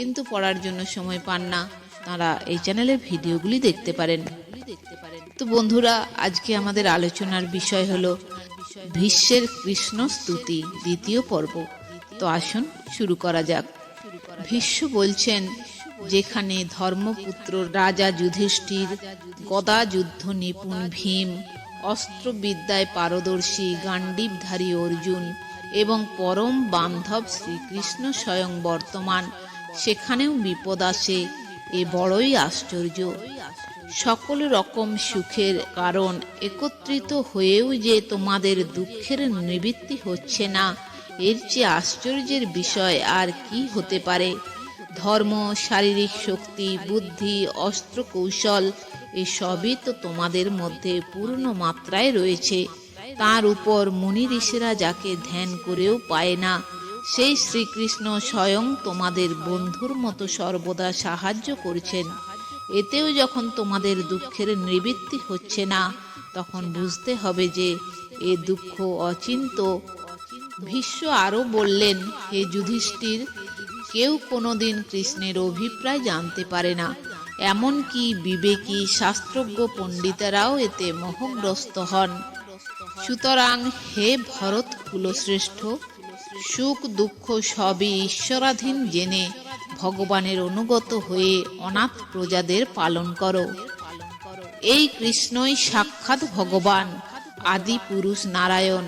কিন্তু পড়ার জন্য সময় পান না। তারা এই চ্যানেলের ভিডিওগুলি দেখতে পারেন। তো বন্ধুরা, আজকে আমাদের আলোচনার বিষয় হলো ভীষ্মের কৃষ্ণ স্তুতি দ্বিতীয় পর্ব। তো আসুন শুরু করা যাক। ভীষ্ম বলছেন, যেখানে ধর্মপুত্র রাজা যুধিষ্ঠির গদা যুদ্ধ নিপুণ ভীম, অস্ত্রবিদ্যায় পারদর্শী গান্ডীবধারী অর্জুন এবং পরম বান্ধব শ্রীকৃষ্ণ স্বয়ং বর্তমান সেখানেও বিপদ আসে, এ বড়ই আশ্চর্য। সকল রকম সুখের কারণ একত্রিত হয়েও যে তোমাদের দুঃখের নিবৃত্তি হচ্ছে না, এর চেয়ে আশ্চর্যের বিষয় আর কি হতে পারে? ধর্ম, শারীরিক শক্তি, বুদ্ধি অস্ত্র কৌশল এসবই তো তোমাদের মধ্যে পূর্ণ মাত্রায় রয়েছে। তার উপর মুনি ঋষিরা যাকে ধ্যান করেও পায় না সেই শ্রীকৃষ্ণ স্বয়ং তোমাদের বন্ধুর মতো সর্বদা সাহায্য করছেন। এতেও যখন তোমাদের দুঃখের নিবৃত্তি হচ্ছে না, তখন বুঝতে হবে যে এ দুঃখ অচিন্ত। ভীষ্ম আরও বললেন, হে যুধিষ্ঠির, কেউ কোনোদিন কৃষ্ণের অভিপ্রায় জানতে পারে না। এমনকি বিবেকী শাস্ত্রজ্ঞ পণ্ডিতেরাও এতে মোহগ্রস্ত হন। সুতরাং হে ভরত কুলশ্রেষ্ঠ সুখ দুঃখ সবই ঈশ্বরাধীন জেনে ভগবানের অনুগত হয়ে অনাথ প্রজাদের পালন করো। এই কৃষ্ণই সাক্ষাৎ ভগবান, আদি পুরুষ নারায়ণ।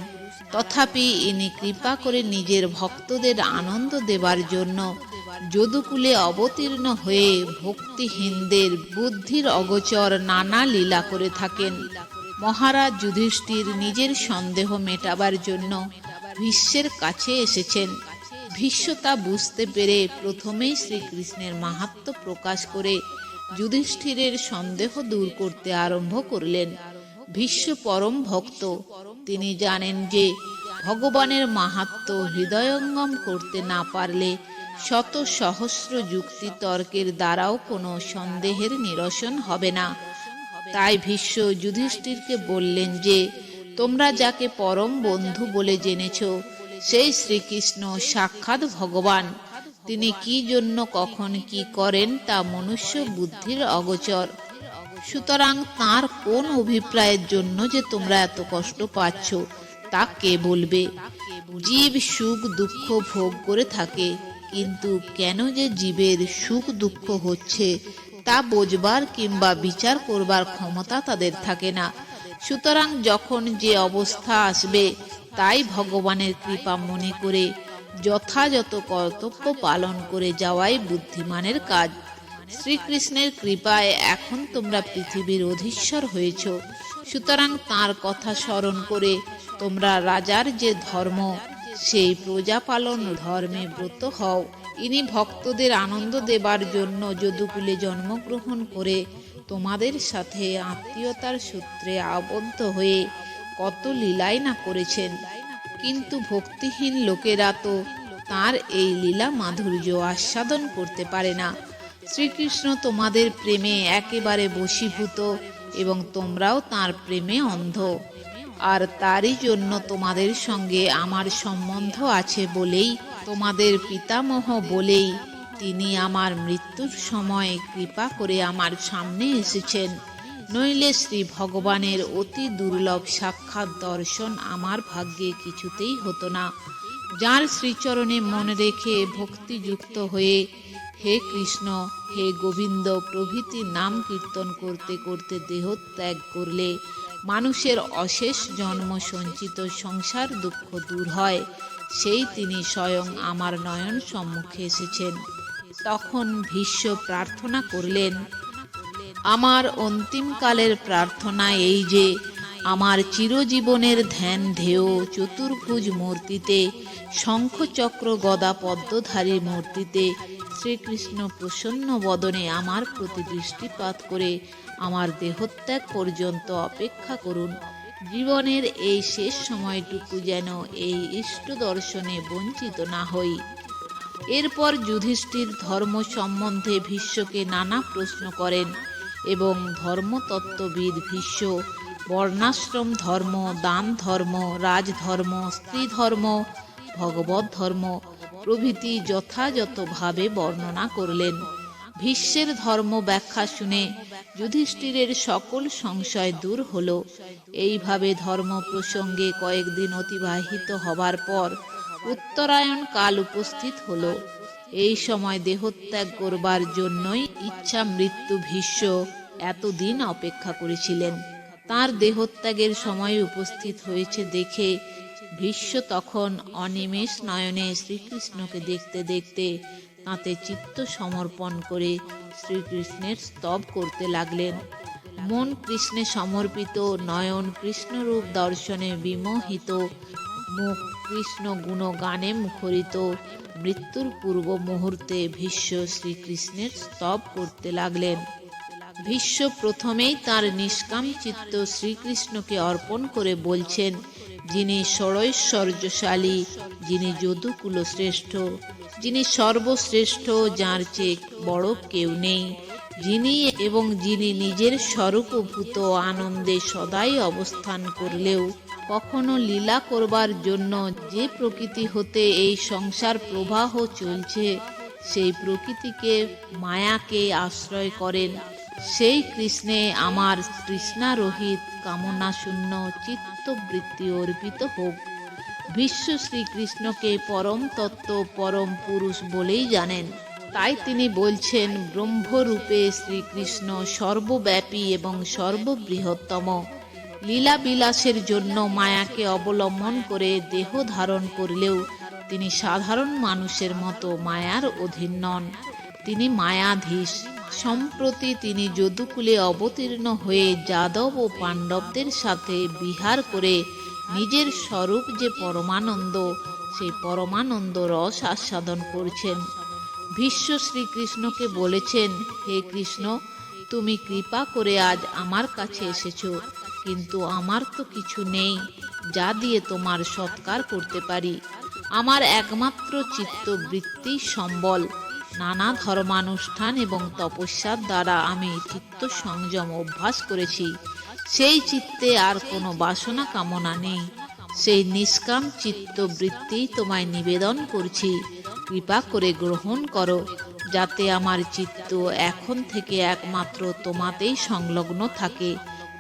তথাপি ইনি কৃপা করে নিজের ভক্তদের আনন্দ দেবার জন্য যদুকুলে অবতীর্ণ হয়ে ভক্তিহীনদের বুদ্ধির অগোচর নানা লীলা করে থাকেন। মহারাজ যুধিষ্ঠির নিজের সন্দেহ মেটাবার জন্য ভীষ্মের কাছে এসেছেন। ভীষ্ম তা বুঝতে পেরে প্রথমেই শ্রীকৃষ্ণের মাহাত্ম প্রকাশ করে যুধিষ্ঠিরের সন্দেহ দূর করতে আরম্ভ করলেন। ভীষ্ম পরম ভক্ত। তিনি জানেন যে ভগবানের মাহাত্ম হৃদয়ঙ্গম করতে না পারলে শত সহস্র যুক্তি তর্কের দ্বারাও কোনো সন্দেহের নিরসন হবে না। তাই ভীষ্ম যুধিষ্ঠিরকে বললেন যে তোমরা যাকে পরম বন্ধু বলে জেনেছ, সেই শ্রীকৃষ্ণ সাক্ষাৎ ভগবান। তিনি কি জন্য, কখন কি করেন তা মনুষ্য বুদ্ধির অগোচর। সুতরাং তার কোন অভিপ্রায়ের জন্য যে তোমরা এত কষ্ট পাচ্ছ, তা কে বলবে? জীব সুখ দুঃখ ভোগ করে থাকে, কিন্তু কেন যে জীবের সুখ দুঃখ হচ্ছে, তা বোঝবার কিংবা বিচার করবার ক্ষমতা তাদের থাকে না। সুতরাং যখন যে অবস্থা আসবে, তাই ভগবানের কৃপা মনে করে যথাযথ কর্তব্য পালন করে যাওয়াই বুদ্ধিমানের কাজ। শ্রীকৃষ্ণের কৃপায় এখন তোমরা পৃথিবীর অধীশ্বর হয়েছ। সুতরাং তার কথা স্মরণ করে তোমরা রাজার যে ধর্ম, সেই প্রজা পালন ধর্মে ব্রত হও। ইনি ভক্তদের আনন্দ দেবার জন্য যদুকুলে জন্মগ্রহণ করে তোমাদের সাথে আত্মীয়তার সূত্রে আবদ্ধ হয়ে কত লীলাই না করেছেন। কিন্তু ভক্তিহীন লোকেরা তো তার এই লীলা মাধুর্য আস্বাদন করতে পারে না। শ্রীকৃষ্ণ তোমাদের প্রেমে একেবারে বশীভূত এবং তোমরাও তার প্রেমে অন্ধ। আর তারই জন্য তোমাদের সঙ্গে আমার সম্বন্ধ আছে বলেই, তোমাদের পিতামহ বলেই তিনি আমার মৃত্যুর সময় কৃপা করে আমার সামনে এসেছেন। নইলে শ্রী ভগবানের অতি দুর্লভ সাক্ষাৎ দর্শন আমার ভাগ্যে কিছুতেই হতো না। যার শ্রীচরণে মনে রেখে ভক্তিযুক্ত হয়ে, হে কৃষ্ণ, হে গোবিন্দ, প্রভৃতি নাম কীর্তন করতে করতে দেহ ত্যাগ করলে মানুষের অশেষ জন্ম সঞ্চিত সংসার দুঃখ দূর হয়। সেই তিনি স্বয়ং আমার নয়ন সম্মুখে এসেছেন। তখন ভীষ্ম প্রার্থনা করলেন, আমার অন্তিমকালের প্রার্থনা এই যে, আমার চিরজীবনের ধ্যান ধেয় চতুর্ভুজ মূর্তিতে, শঙ্খচক্র গদা পদ্মধারী মূর্তিতে, শ্রীকৃষ্ণ প্রসন্ন বদনে আমার প্রতি দৃষ্টিপাত করে আমার দেহত্যাগ পর্যন্ত অপেক্ষা করুন। জীবনের এই শেষ সময়টুকু যেন এই ইষ্ট দর্শনে বঞ্চিত না হই। এরপর যুধিষ্ঠির ধর্ম সম্বন্ধে ভীষ্মকে নানা প্রশ্ন করেন এবং ধর্মতত্ত্ববিদ ভীষ্ম, বর্ণাশ্রম ধর্ম, দান ধর্ম রাজধর্ম স্ত্রী ধর্ম, ভগবত ধর্ম প্রভৃতি যথাযথভাবে বর্ণনা করলেন। ভীষ্মের ধর্ম ব্যাখ্যা শুনে যুধিষ্ঠিরের সকল সংশয় দূর হল। এইভাবে ধর্ম প্রসঙ্গে কয়েকদিন অতিবাহিত হবার পর উত্তরায়ণ কাল উপস্থিত হলো। এই সময় দেহত্যাগ করবার জন্যই ইচ্ছা মৃত্যু ভীষ্ম এতদিন অপেক্ষা করেছিলেন। তার দেহত্যাগের সময় উপস্থিত হয়েছে দেখে ভীষ্ম তখন অনিমেষ নয়নে শ্রীকৃষ্ণকে দেখতে দেখতে তাতে চিত্ত সমর্পণ করে শ্রীকৃষ্ণের স্তব করতে লাগলেন। মন কৃষ্ণে সমর্পিত নয়ন কৃষ্ণরূপ দর্শনে বিমোহিত মুখ কৃষ্ণ গুণগানে মুখরিত। মৃত্যুর পূর্ব মুহূর্তে ভীষ্ম শ্রীকৃষ্ণের স্তব করতে লাগলেন। ভীষ্ম প্রথমেই তার নিষ্কাম চিত্ত শ্রীকৃষ্ণকে অর্পণ করে বলছেন, যিনি ষড়ৈশ্বর্যশালী যিনি যদুকুল শ্রেষ্ঠ, যিনি সর্বশ্রেষ্ঠ, যার চেয়ে বড় কেউ নেই, যিনি এবং যিনি নিজের স্বরূপভূত আনন্দে সদাই অবস্থান করলেও কখনো লীলা করবার জন্য যে প্রকৃতি হতে এই সংসার প্রবাহ চলছে, সেই প্রকৃতিকে মায়াকে আশ্রয় করেন। সেই কৃষ্ণে আমার তৃষ্ণারহিত কামনা শূন্য চিত্তবৃত্তি অর্পিত হোক। বিশ্ব শ্রীকৃষ্ণকে পরম তত্ত্ব, পরম পুরুষ বলেই জানেন। তাই তিনি বলছেন, ব্রহ্মরূপে শ্রীকৃষ্ণ সর্বব্যাপী এবং সর্ববৃহত্তম। লীলা বিলাসের জন্য মায়াকে অবলম্বন করে দেহ ধারণ করলেও তিনি সাধারণ মানুষের মতো মায়ার অধীন নন। তিনি মায়াধীশ। সম্প্রতি তিনি যদুকুলে অবতীর্ণ হয়ে যাদব ও পাণ্ডবদের সাথে বিহার করে নিজের স্বরূপ যে পরমানন্দ সেই পরমানন্দ রস আস্বাদন করছেন। ভীষ্ম শ্রীকৃষ্ণকে বলেছেন, হে কৃষ্ণ, তুমি কৃপা করে আজ আমার কাছে এসেছ। কিন্তু আমার তো কিছু নেই, যা দিয়ে তোমার সৎকার করতে পারি। আমার একমাত্র চিত্তবৃত্তি সম্বল। নানা ধর্মানুষ্ঠান এবং তপস্যার দ্বারা আমি চিত্ত সংযম অভ্যাস করেছি। সেই চিত্তে আর কোনো বাসনা কামনা নেই। সেই নিষ্কাম চিত্তবৃত্তি তোমায় নিবেদন করছি। কৃপা করে গ্রহণ করো, যাতে আমার চিত্ত এখন থেকে একমাত্র তোমাতেই সংলগ্ন থাকে।